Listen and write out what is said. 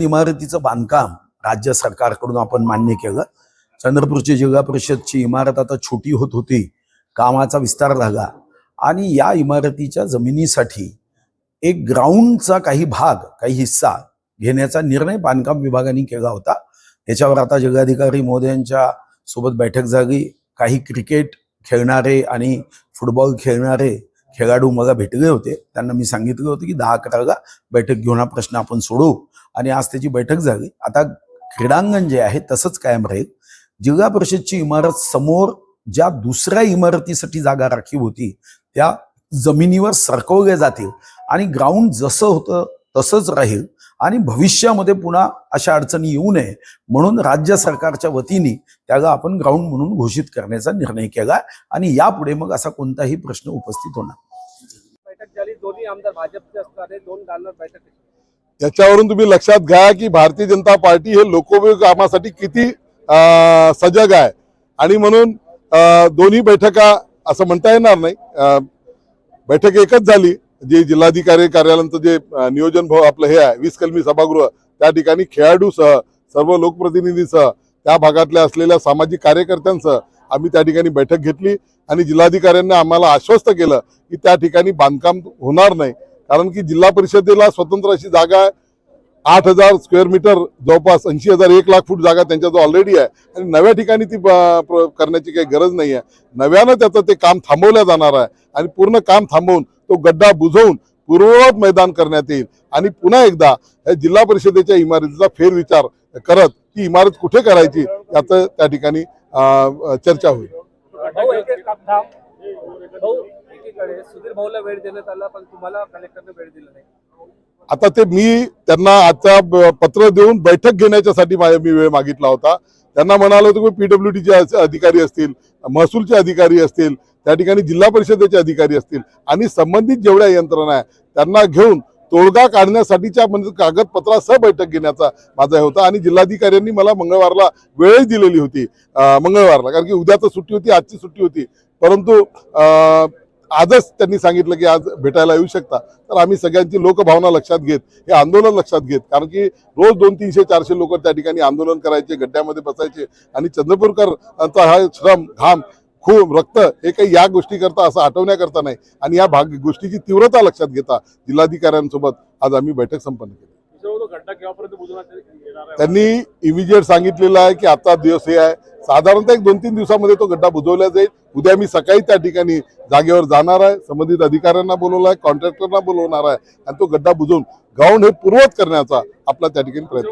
इमारतीचं बांधकाम राज्य सरकारकडून आपण मान्य केलं. चंद्रपूरची जिल्हा परिषदची इमारत आता छोटी होत होती. कामाचा विस्तार झाला. आणि या इमारतीच्या जमिनीसाठी एक ग्राउंडचा काही भाग काही हिस्सा घेण्याचा निर्णय बांधकाम विभागाने केला होता. त्याच्यावर आता जिल्हाधिकारी मोदयांच्या सोबत बैठक झाली. काही क्रिकेट खेळणारे आणि फुटबॉल खेळणारे खेळाडू मला भेटले होते. त्यांना मी सांगितलं होतं की दहा अकराला बैठक घेऊन हा प्रश्न आपण सोडवू. आणि आज त्याची बैठक झाली. आता क्रीडांगण जे आहे तसंच कायम राहील. जिल्हा परिषदची इमारत समोर ज्या दुसऱ्या इमारतीसाठी जागा राखीव होती त्या जमिनीवर सरकवल्या जातील आणि ग्राउंड जसं होतं तसंच राहील आणि भविष्यामध्ये पुन्हा अशा अडचणी येऊ नये म्हणून राज्य सरकारच्या वतीने त्याला आपण ग्राउंड म्हणून घोषित करण्याचा निर्णय केला आणि यापुढे मग असा कोणताही प्रश्न उपस्थित होणार. बैठक झाली. दोन्ही आमदार भाजपचे असणारे दोन दालनात बैठक. याच्यावरून तुम्ही लक्षात घ्या की भारतीय जनता पार्टी हे लोकोपयोगी कामासाठी किती अं, सजग आहे. आणि म्हणून दोन्ही बैठका असं म्हणता येणार नाही. बैठक एकच झाली जे जिल्हाधिकारी कार्यालयाचं जे नियोजन भाव आपलं हे आहे वीस कलमी सभागृह त्या ठिकाणी खेळाडूसह सर्व लोकप्रतिनिधीसह त्या भागातल्या असलेल्या सामाजिक कार्यकर्त्यांसह आम्ही त्या ठिकाणी बैठक घेतली. आणि जिल्हाधिकाऱ्यांनी आम्हाला आश्वस्त केलं की त्या ठिकाणी बांधकाम होणार नाही. कारण की जिल्हा परिषदेला स्वतंत्र अशी जागा आहे. आठ हजार स्क्वेअर मीटर जवळपास ऐंशी हजार एक लाख फूट जागा त्यांच्याजवळ ऑलरेडी आहे. आणि नव्या ठिकाणी ती करण्याची काही गरज नाही आहे नव्यानं त्याचं ते काम थांबवलं जाणार आहे. आणि पूर्ण काम थांबवून तो गड्डा बुजवून पूर्ववत मैदान करण्यात येईल. आणि पुन्हा एकदा या जिल्हा परिषदेच्या इमारतीचा फेरविचार करत ती इमारत कुठे करायची याचं त्या ठिकाणी चर्चा होईल. एकीकडे सुधीर भाऊला वेळ देण्यात आला पण तुम्हाला कलेक्टरने वेळ दिला नाही. आता ते मी त्यांना आता पत्र देऊन बैठक घेण्याच्यासाठी माझ्या मी वेळ मागितला होता. त्यांना म्हणालो होतो की पीडब्ल्यू डीचे अधिकारी असतील महसूलचे अधिकारी असतील त्या ठिकाणी जिल्हा परिषदेचे अधिकारी असतील आणि संबंधित जेवढ्या यंत्रणा आहे त्यांना घेऊन तोडगा काढण्यासाठीच्या म्हणजे कागदपत्रासह बैठक घेण्याचा माझा हे होता. आणि जिल्हाधिकाऱ्यांनी मला मंगळवारला वेळही दिलेली होती. मंगळवारला कारण की उद्या तर सुट्टी होती आजची सुट्टी होती. परंतु आजच त्यांनी सांगितलं की आज भेटायला येऊ शकता. तर आम्ही सगळ्यांची लोकभावना लक्षात घेत हे आंदोलन लक्षात घेत. कारण की रोज दोन तीनशे चारशे लोक त्या ठिकाणी आंदोलन करायचे गड्ड्यामध्ये बसायचे. आणि चंद्रपूरकरचा हा श्रम घाम खूप रक्त हे काही या गोष्टीकरता असं आठवण्याकरता नाही. आणि या भाग गोष्टीची तीव्रता लक्षात घेता जिल्हाधिकाऱ्यांसोबत आज आम्ही बैठक संपन्न केली. त्यांनी इमिजिएट सांगितलेलं आहे की आता दिवस हे आहे. साधारणतः एक दोन तीन दिवसामध्ये तो गड्डा बुजवला जाईल. उद्या मी सकाळी त्या ठिकाणी जागेवर जाणार आहे. संबंधित अधिकाऱ्यांना बोलवलं आहे कॉन्ट्रॅक्टरना बोलवणार आहे आणि तो गड्डा बुजवून ग्राउंड हे पूर्ववत करण्याचा आपला त्या ठिकाणी प्रयत्न